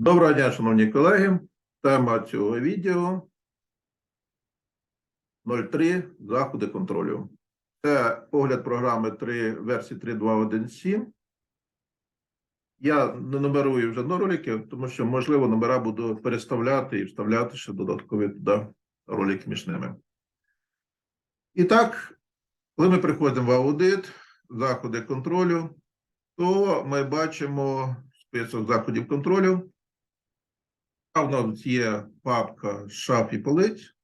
Доброго дня, шановні колеги. Тема цього відео 03 заходи контролю. Це огляд програми 3 версії 3.2.1.7. Я не нумерую вже на ролики, тому що, можливо, номера буду переставляти і вставляти ще додаткові туди ролики між ними. І так, коли ми приходимо в аудит, заходи контролю, то ми бачимо список заходів контролю. В нас є папка шаф і полиць,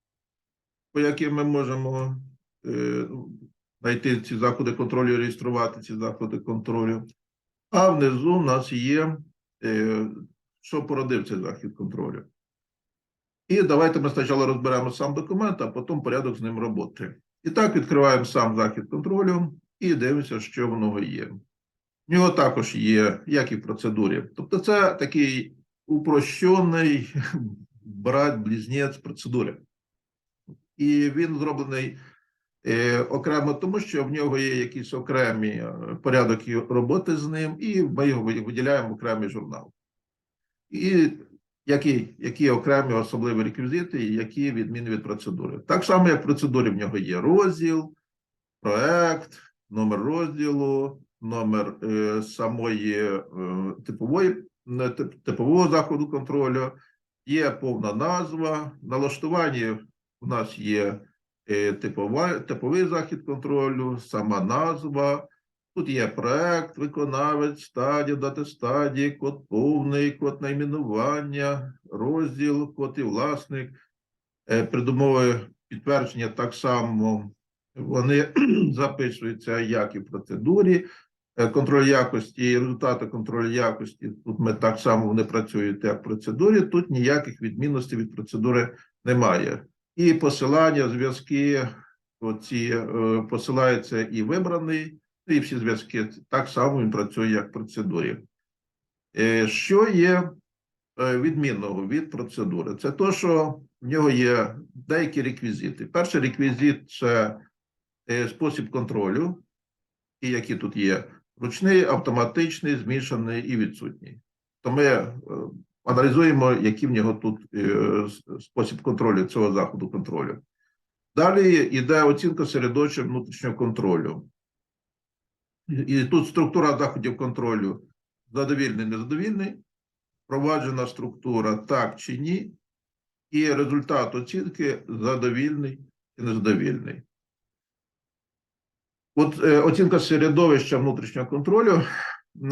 по яким ми можемо е, знайти ці заходи контролю реєструвати ці заходи контролю. А внизу в нас є, е, що породив цей захід контролю. І давайте ми спочатку розберемо сам документ, а потім порядок з ним роботи. І так відкриваємо сам захід контролю і дивимося, що в нього є. В нього також є, як і в процедурі. Тобто, це такий упрощений брат-близнець процедури. І він зроблений е, окремо тому, що в нього є якісь окремі е, порядок роботи з ним, і ми його виділяємо в окремий журнал. І які, які окремі особливі реквізити, які відміни від процедури. Так само, як в процедурі в нього є розділ, проект, номер розділу, номер е, самої е, типової типового заходу контролю, є повна назва. В налаштуванні у нас є е, типова, типовий захід контролю, сама назва. Тут є проект, виконавець, стадія, дати стадії, код повний, код найменування, розділ, код і власник. Е, Придумови підтвердження так само вони записуються як і в процедурі. Е, Контроль якості і результати контролю якості. Тут ми так само вони працюють як в процедурі. Тут ніяких відмінностей від процедури немає. І посилання, зв'язки, оці е, посилаються і вибраний, і всі зв'язки так само він працює як в процедурі. Е, Що є відмінного від процедури? Це то, що в нього є деякі реквізити. Перший реквізит це спосіб контролю, і які тут є ручний, автоматичний, змішаний і відсутній. То ми е, аналізуємо, який в нього тут е, спосіб контролю цього заходу контролю. Далі йде оцінка середовища внутрішнього контролю. І, тут структура заходів контролю задовільний, незадовільний, впроваджена структура так чи ні, і результат оцінки задовільний і незадовільний. От е, оцінка середовища внутрішнього контролю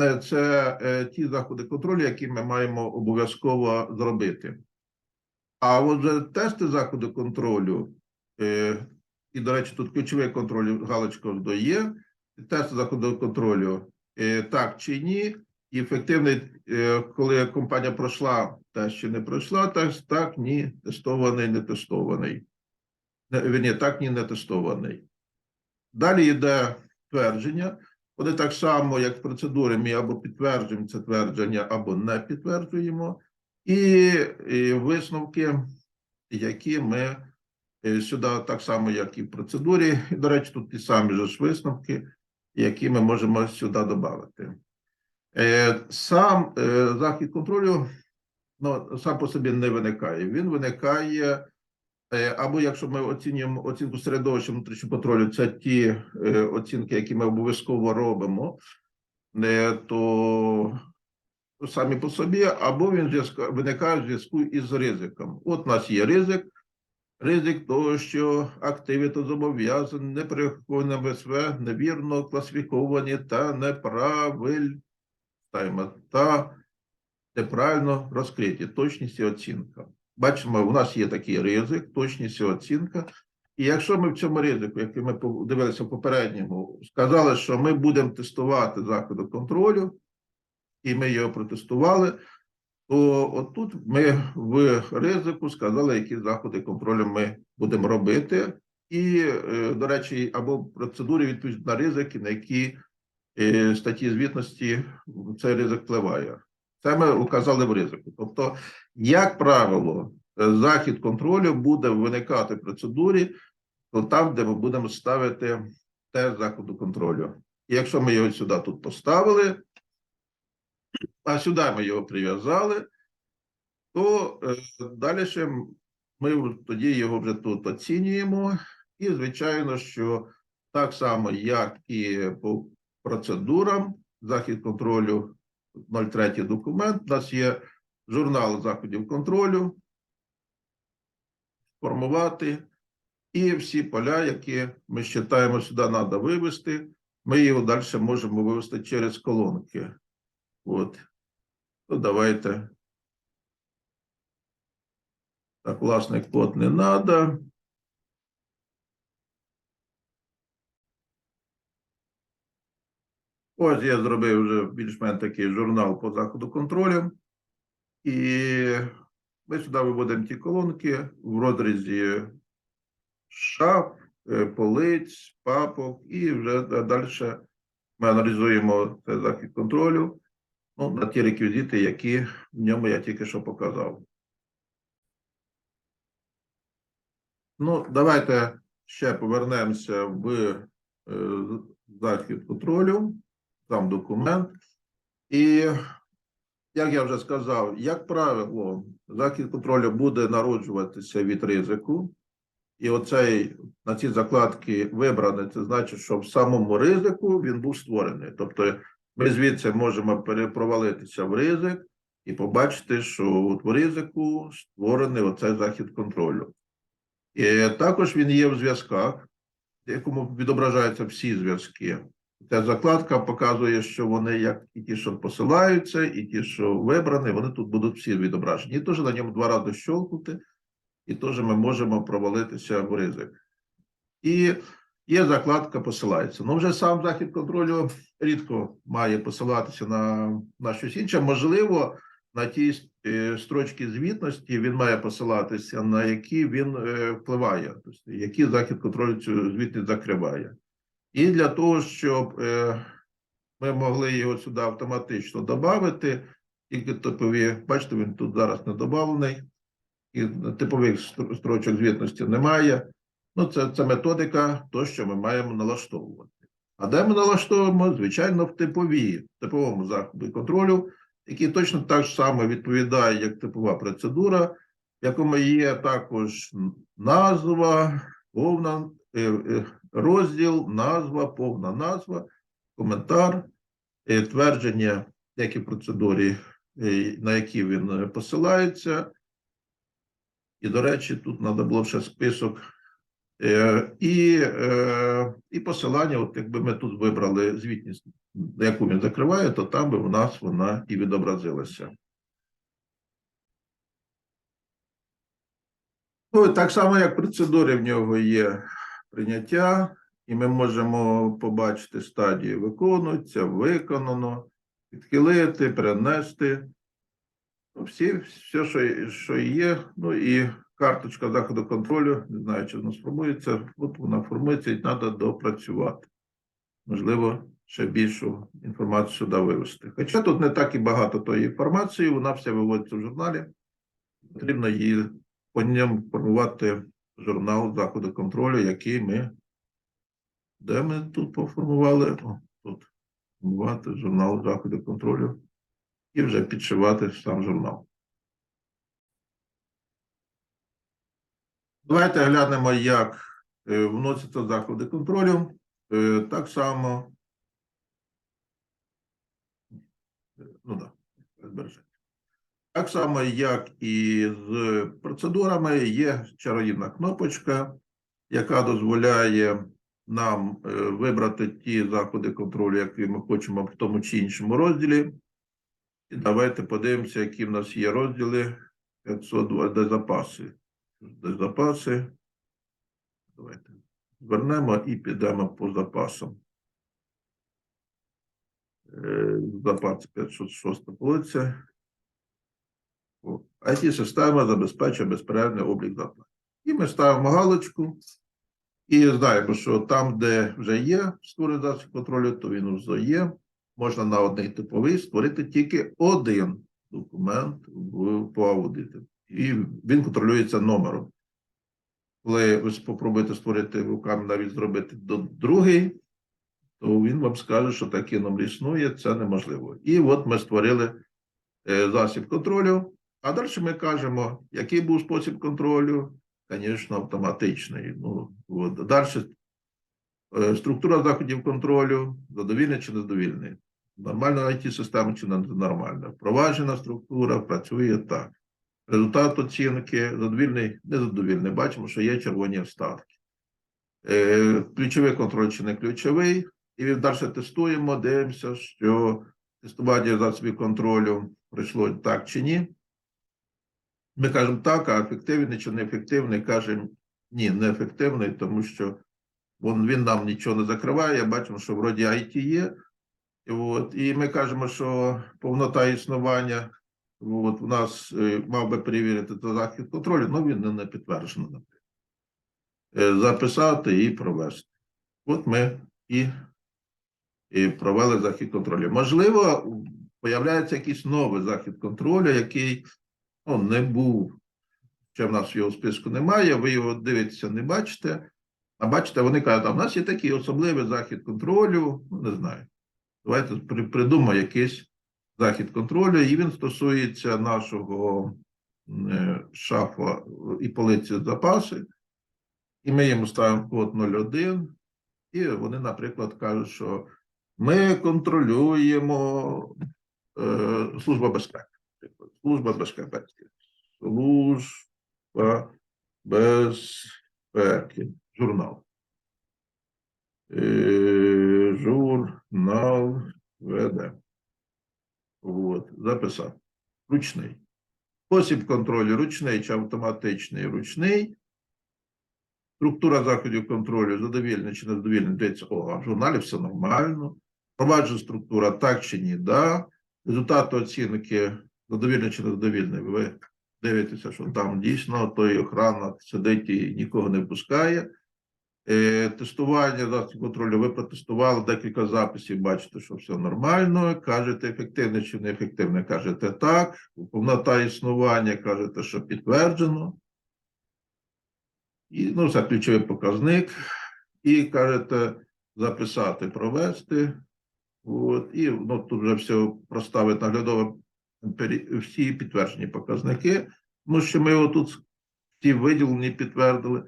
е, це е, ті заходи контролю, які ми маємо обов'язково зробити. А от тести заходу контролю, і, до речі, тут ключовий контроль галочка є, тести заходу контролю так чи ні, і ефективний, коли компанія пройшла тест чи не пройшла тест, так, ні, тестований, не тестований. Вірні, так, ні, не тестований. Далі йде твердження. Вони так само, як в процедурі, ми або підтверджуємо це твердження, або не підтверджуємо. І, і висновки, які ми е, сюди, так само, як і в процедурі, і, до речі, тут ті самі ж висновки, які ми можемо сюди додати. Е, Сам е, захід контролю ну, сам по собі не виникає. Він виникає. Е, Або якщо ми оцінюємо оцінку середовища внутрішнього контролю, це ті е, оцінки, які ми обов'язково робимо, е, то самі по собі, або він виникає в зв'язку із ризиком. От у нас є ризик, ризик того, що активи та зобов'язані не перераховані в невірно класифіковані та неправильно та неправильно розкриті, точність і оцінка. Бачимо, у нас є такий ризик, точність і оцінка. І якщо ми в цьому ризику, який ми дивилися в попередньому, сказали, що ми будемо тестувати заходи контролю, і ми його протестували, то отут ми в ризику сказали, які заходи контролю ми будемо робити. І, е, до речі, або в процедурі відповідь на ризики, на які е, статті звітності цей ризик впливає. Це ми указали в ризику. Тобто, як правило, е, захід контролю буде виникати в процедурі, то там, де ми будемо ставити тест заходу контролю. І якщо ми його сюди тут поставили, а сюди ми його прив'язали, то е, далі ми тоді його вже тут оцінюємо. І, звичайно, що так само, як і по процедурам, захід контролю 03 документ, у нас є журнал заходів контролю, формувати, і всі поля, які ми вважаємо, сюди треба вивести, ми його далі можемо вивести через колонки. От. Ну, давайте. Так, власний код не треба. Ось я зробив вже більш-менш такий журнал по заходу контролю. І ми сюди виводимо ті колонки в розрізі шаф, е, полиць, папок, і вже далі ми аналізуємо цей захід контролю ну, на ті реквізити, які в ньому я тільки що показав. Ну, давайте ще повернемося в е, захід контролю, там документ. І, як я вже сказав, як правило, захід контролю буде народжуватися від ризику. І оцей на ці закладки вибраний, це значить, що в самому ризику він був створений. Тобто ми звідси можемо перепровалитися в ризик і побачити, що в ризику створений оцей захід контролю. І також він є в зв'язках, в якому відображаються всі зв'язки. Ця закладка показує, що вони, як і ті, що посилаються, і ті, що вибрані, вони тут будуть всі відображені. І теж на ньому два рази щолкнути, і теж ми можемо провалитися в ризик. І є закладка посилається. Ну, вже сам захід контролю рідко має посилатися на, на щось інше. Можливо, на ті е, строчки звітності він має посилатися, на які він е, впливає, тобто, які захід контролю цю звітність закриває. І для того, щоб е, ми могли його сюди автоматично додати, тільки типові, бачите, він тут зараз не додавлений, і типових строчок звітності немає. Ну, це, це методика, то, що ми маємо налаштовувати. А де ми налаштовуємо? Звичайно, в типові, типовому заході контролю, який точно так само відповідає, як типова процедура, в якому є також назва, повна е, е, розділ, назва, повна назва, коментар, е, твердження, як і в процедурі, е, на які він е, посилається. І, до речі, тут треба було ще список І, і посилання, от якби ми тут вибрали звітність, яку він закриває, то там би у нас вона і відобразилася. Ну, так само, як в процедурі в нього є прийняття, і ми можемо побачити стадії виконується, виконано, відхилити, перенести. Ну, всі, все, що, що є, ну і карточка заходу контролю, не знаю, чи вона сформується, от вона формується і треба допрацювати. Можливо, ще більшу інформацію сюди вивести. Хоча тут не так і багато тої інформації, вона вся виводиться в журналі. Потрібно її по ньому формувати журнал заходу контролю, який ми. Де ми тут поформували? О, тут формувати журнал заходу контролю і вже підшивати сам журнал. Давайте глянемо, як е, вносяться заходи контролю. Е, Так само. Е, Ну так, збереження. Так само, як і з процедурами, є чародійна кнопочка, яка дозволяє нам е, вибрати ті заходи контролю, які ми хочемо в тому чи іншому розділі. І давайте подивимося, які в нас є розділи 502, де запаси. Де запаси. Давайте звернемо і підемо по запасам. Е, Запас 506 полиця. IT-система забезпечує безперервний облік запасів. І ми ставимо галочку. І знаємо, що там, де вже є створений засіб контролю, то він вже є. Можна на одний типовий створити тільки один документ по аудиту. І він контролюється номером. Коли ви спробуєте створити руками навіть зробити до другий, то він вам скаже, що такий номер існує, це неможливо. І от ми створили е, засіб контролю, А далі ми кажемо, який був спосіб контролю, звісно, автоматичний. Ну, от. Далі е, структура заходів контролю, задовільний чи незадовільний. Нормальна it система чи ненормальна. Впроваджена структура працює так. Результат оцінки задовільний, незадовільний. Бачимо, що є червоні остатки. Е, ключовий контроль чи не ключовий. І далі тестуємо, дивимося, що тестування засобів контролю пройшло так чи ні. Ми кажемо так, а ефективний чи неефективний, кажемо ні, неефективний, тому що він, він нам нічого не закриває. Бачимо, що вроді IT є. От, і ми кажемо, що повнота існування от, у нас е, мав би перевірити то захід контролю, але він не, не підтверджений. наприклад. Е, записати і провести. От ми і, і провели захід контролю. Можливо, появляється якийсь новий захід контролю, який ну, не був. Ще в нас його списку немає, ви його дивитеся, не бачите. А бачите, вони кажуть, а в нас є такий особливий захід контролю, ну, не знаю. Давайте придумаємо якийсь захід контролю, і він стосується нашого е, шафа і полиці запаси. І ми йому ставимо код 01, і вони, наприклад, кажуть, що ми контролюємо е, служба безпеки. Служба безпеки. Служба безпеки. Журнал. Е, журнал веде. От, записав. Ручний. Спосіб контролю ручний чи автоматичний ручний. Структура заходів контролю задовільна чи незадовільна. Дивіться, о, а в журналі все нормально. Проваджена структура так чи ні, да. Результати оцінки задовільний чи незадовільний. Ви дивитеся, що там дійсно той охрана сидить і нікого не пускає. Е, тестування засобів контролю ви протестували декілька записів, бачите, що все нормально. Кажете, ефективне чи неефективне, кажете так. Повнота існування кажете, що підтверджено. І ну, це ключовий показник. І кажете записати, провести. От, і ну, тут вже все проставить наглядово пері- всі підтверджені показники, тому що ми отут всі виділені підтвердили.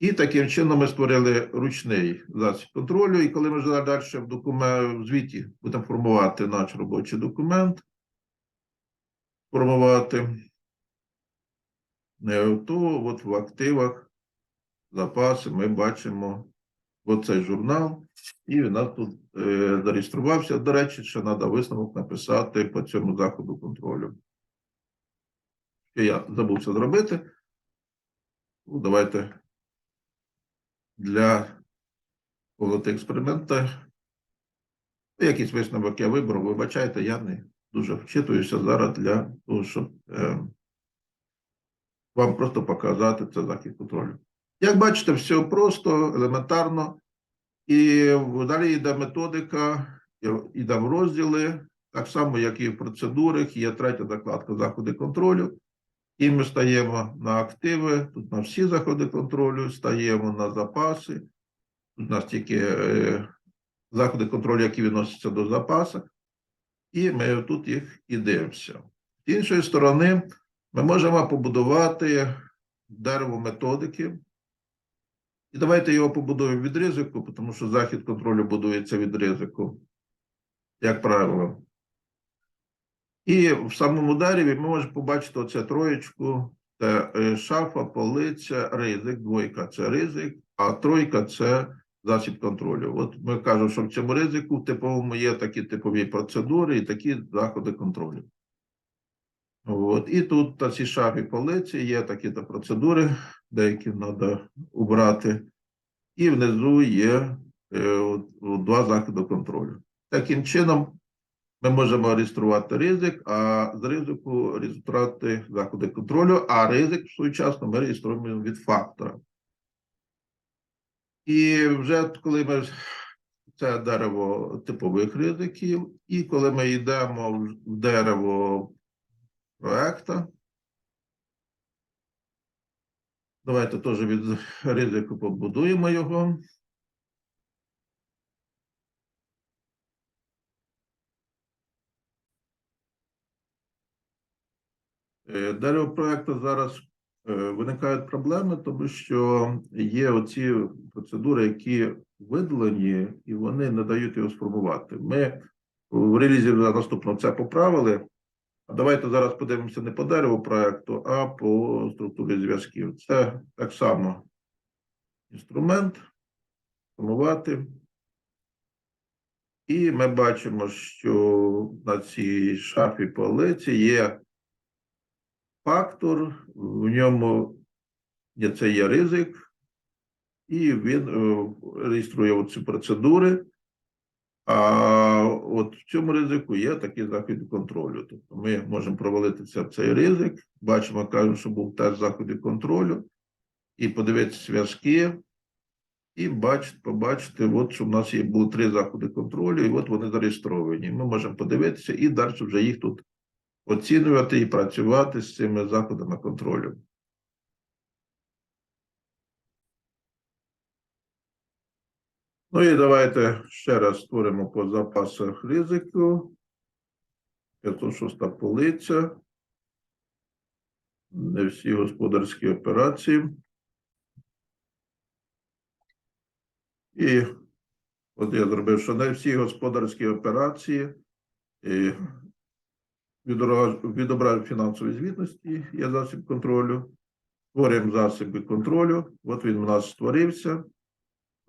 І таким чином ми створили ручний засіб контролю. І коли ми вже далі в документ в звіті будемо формувати наш робочий документ, формувати, е, то от в активах запаси ми бачимо оцей журнал, і він нас тут е, зареєструвався. До речі, ще треба висновок написати по цьому заходу контролю. Що я забув це зробити. Ну, давайте для повноти експерименту. Ну, Якийсь висновок я вибрав, вибачайте, я не дуже вчитуюся зараз для того, щоб е, вам просто показати це захід контролю. Як бачите, все просто, елементарно. І далі йде методика, йде в розділи, так само, як і в процедурах, є третя закладка заходи контролю. І ми стаємо на активи, тут на всі заходи контролю, стаємо на запаси. Тут у нас тільки е, заходи контролю, які відносяться до запасу, і ми тут їх і дивимося. З іншої сторони, ми можемо побудувати дерево методики. І давайте його побудуємо від ризику, тому що захід контролю будується від ризику, як правило. І в самому дереві ми можемо побачити оце троєчку, це е, шафа, полиця, ризик, двойка це ризик, а тройка це засіб контролю. От ми кажемо, що в цьому ризику в типовому є такі типові процедури і такі заходи контролю. От. І тут на цій шафі полиці є такі-то процедури, деякі треба убрати. І внизу є е, два заходи контролю. Таким чином, ми можемо реєструвати ризик, а з ризику реєструвати заходи контролю, а ризик своєчасно ми реєструємо від фактора. І вже коли ми це дерево типових ризиків, і коли ми йдемо в дерево проекта, давайте теж від ризику побудуємо його. Е, Далі у проекту зараз е, виникають проблеми, тому що є оці процедури, які видалені, і вони не дають його сформувати. Ми в релізі на наступному це поправили. Давайте зараз подивимося не по дереву проекту, а по структурі зв'язків. Це так само інструмент, формувати. І ми бачимо, що на цій шафі полиці є фактор, в ньому є, це є ризик, і він е, реєструє ці процедури. А от в цьому ризику є такий захід контролю. Тобто ми можемо провалитися в цей ризик. Бачимо, кажемо, що був теж заходи контролю, і подивитися зв'язки, і бачити, побачити, от що в нас є було три заходи контролю, і от вони зареєстровані. Ми можемо подивитися і далі вже їх тут оцінювати і працювати з цими заходами контролю. Ну і давайте ще раз створимо по запасах ризику. 506 полиця. Не всі господарські операції. І от я зробив, що не всі господарські операції і відобра- відображення фінансової звітності є засіб контролю. Створюємо засоби контролю. От він у нас створився.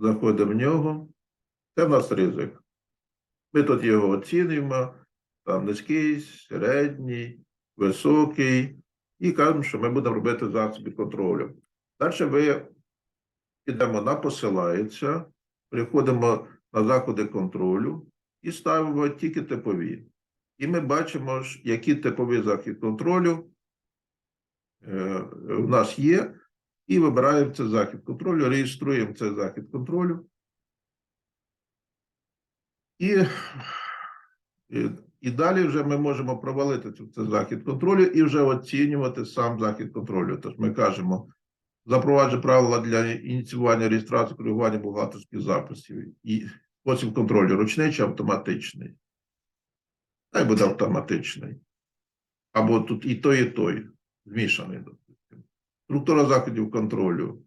Заходимо в нього. Це в нас ризик. Ми тут його оцінюємо. Там низький, середній, високий. І кажемо, що ми будемо робити засоби контролю. Далі ви йдемо на посилається, приходимо на заходи контролю і ставимо тільки типові. І ми бачимо, які типові заходи контролю е, в нас є, і вибираємо цей захід контролю, реєструємо цей захід контролю. І, і, і далі вже ми можемо провалити цей цей захід контролю і вже оцінювати сам захід контролю. Тож ми кажемо, запроваджує правила для ініціювання реєстрації коригування бухгалтерських записів і спосіб контролю ручний чи автоматичний. Хай буде автоматичний. Або тут і той, і той, змішаний. Структура заходів контролю.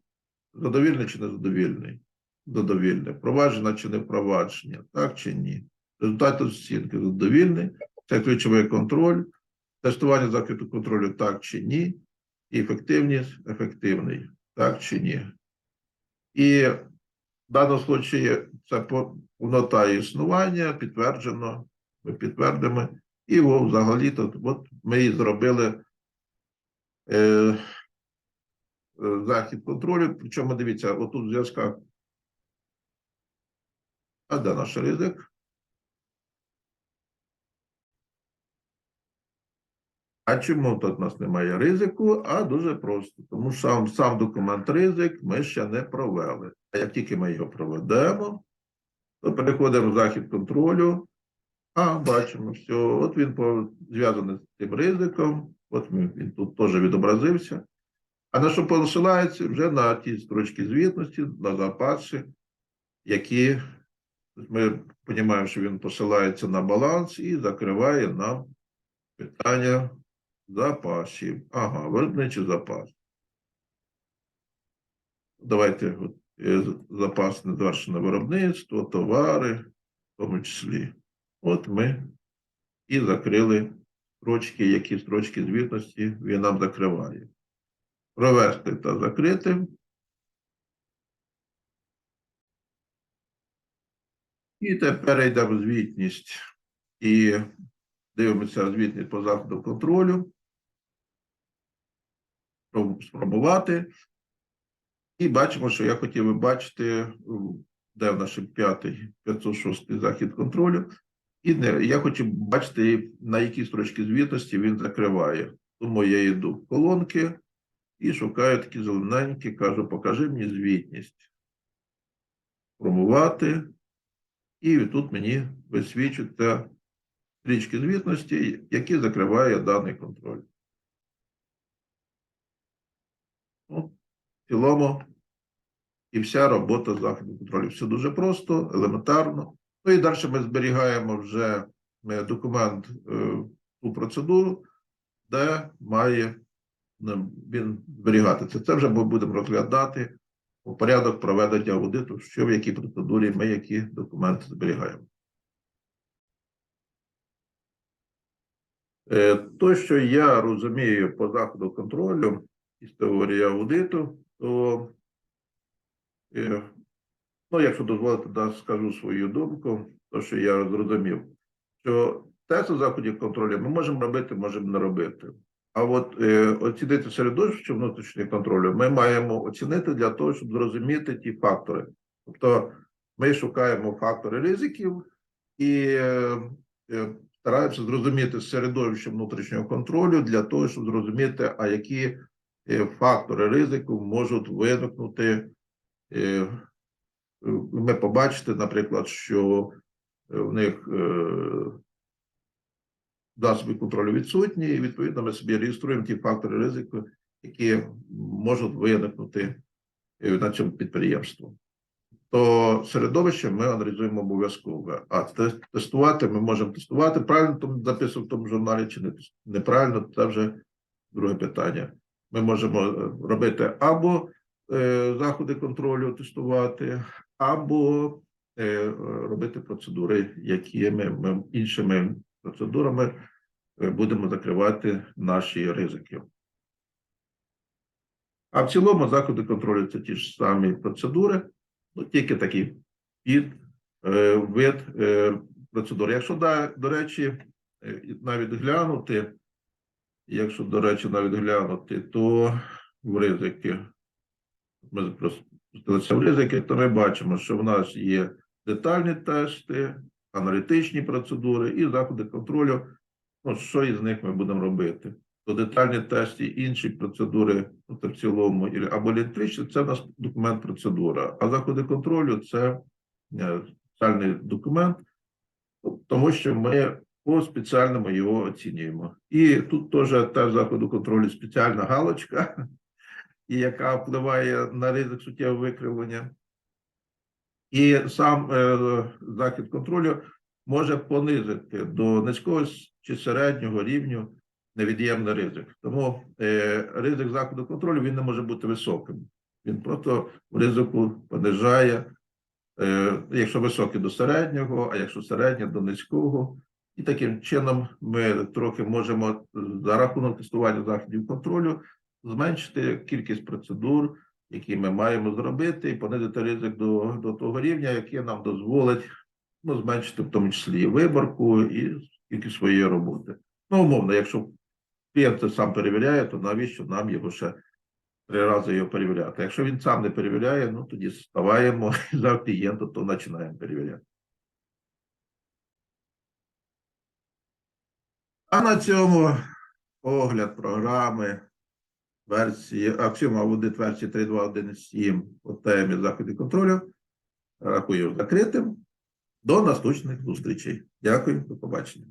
Задовільний чи незадовільний? Задовільний. Впроваджена чи не впровадження, так чи ні? Результати оцінки задовільний. Це ключовий контроль. Тестування заходу контролю так чи ні. І ефективність ефективний, так чи ні. І в даному случаї це повнота існування підтверджено, ми підтвердимо. І взагалі тут от ми і зробили е, захід контролю. Причому дивіться, отут в зв'язках. А де наш ризик? А чому тут у нас немає ризику? А дуже просто. Тому що сам, сам документ ризик ми ще не провели. А як тільки ми його проведемо, то переходимо в захід контролю. А, бачимо, що от він зв'язаний з цим ризиком. От він тут теж відобразився. А на що посилається вже на ті строчки звітності, на запаси, які ми розуміємо, що він посилається на баланс і закриває нам питання запасів. Ага, виробничий запас. Давайте от, е, запас недовершене виробництво, товари, в тому числі. От ми і закрили строчки, які строчки звітності він нам закриває. Провести та закрити. І тепер йдемо звітність і дивимося звітність по заходу контролю. Спробувати. І бачимо, що я хотів би бачити, де в наш п'ятий 506 захід контролю. І не, я хочу бачити, на які строчки звітності він закриває. Тому я йду в колонки і шукаю такі зелененькі, кажу, покажи мені звітність. Промувати. І тут мені висвічуються стрічки звітності, які закриває даний контроль. Ну, в цілому, і вся робота заходу контролю. Все дуже просто, елементарно. Ну і далі ми зберігаємо вже документ, е, ту процедуру, де має він зберігатися. Це вже ми будемо розглядати у порядок проведення аудиту, що в якій процедурі ми які документи зберігаємо. Е, То, що я розумію по заходу контролю із теорії аудиту, то, е, ну, якщо дозволите, да, скажу свою думку, то, що я зрозумів, що тести заходів контролю ми можемо робити, можемо не робити. А от е, оцінити середовище внутрішнього контролю ми маємо оцінити для того, щоб зрозуміти ті фактори. Тобто ми шукаємо фактори ризиків і е, е, стараємося зрозуміти середовище внутрішнього контролю для того, щоб зрозуміти, а які е, фактори ризику можуть виникнути. Е, Ми побачите, наприклад, що в них е, засоби контролю відсутні, і відповідно ми собі реєструємо ті фактори ризику, які можуть виникнути е, на цьому підприємстві. То середовище ми аналізуємо обов'язково. А тестувати ми можемо тестувати. Правильно там записано в тому журналі чи не неправильно, це вже друге питання. Ми можемо е, робити або е, заходи контролю тестувати, або е, робити процедури, які ми, ми іншими процедурами е, будемо закривати наші ризики. А в цілому заходи контролю це ті ж самі процедури, ну тільки такий під е, вид е, процедур. Якщо да, до речі, е, навіть глянути, якщо, до речі, навіть глянути, то в ризики, ми просто в ризики, то ми бачимо, що в нас є детальні тести, аналітичні процедури і заходи контролю. Ну, що із них ми будемо робити? То детальні тести, інші процедури, ну, це в цілому, або електричні, це в нас документ процедура. А заходи контролю це е, спеціальний документ, ну, тому що ми по спеціальному його оцінюємо. І тут теж теж заходу контролю спеціальна галочка, яка впливає на ризик суттєвого викривлення. І сам е, захід контролю може понизити до низького чи середнього рівню невід'ємний ризик. Тому е, ризик заходу контролю він не може бути високим. Він просто в ризику понижає, е, якщо високий до середнього, а якщо середнє до низького. І таким чином ми трохи можемо за рахунок тестування заходів контролю зменшити кількість процедур, які ми маємо зробити, і понизити ризик до, до того рівня, який нам дозволить ну, зменшити в тому числі і виборку, і кількість своєї роботи. Ну, умовно, якщо клієнт це сам перевіряє, то навіщо нам його ще три рази його перевіряти? Якщо він сам не перевіряє, ну тоді ставаємо за клієнта, то починаємо перевіряти. А на цьому огляд програми версії Аксіома аудит версії 3.2.1.7 по темі заходів контролю рахую закритим. До наступних зустрічей. Дякую, до побачення.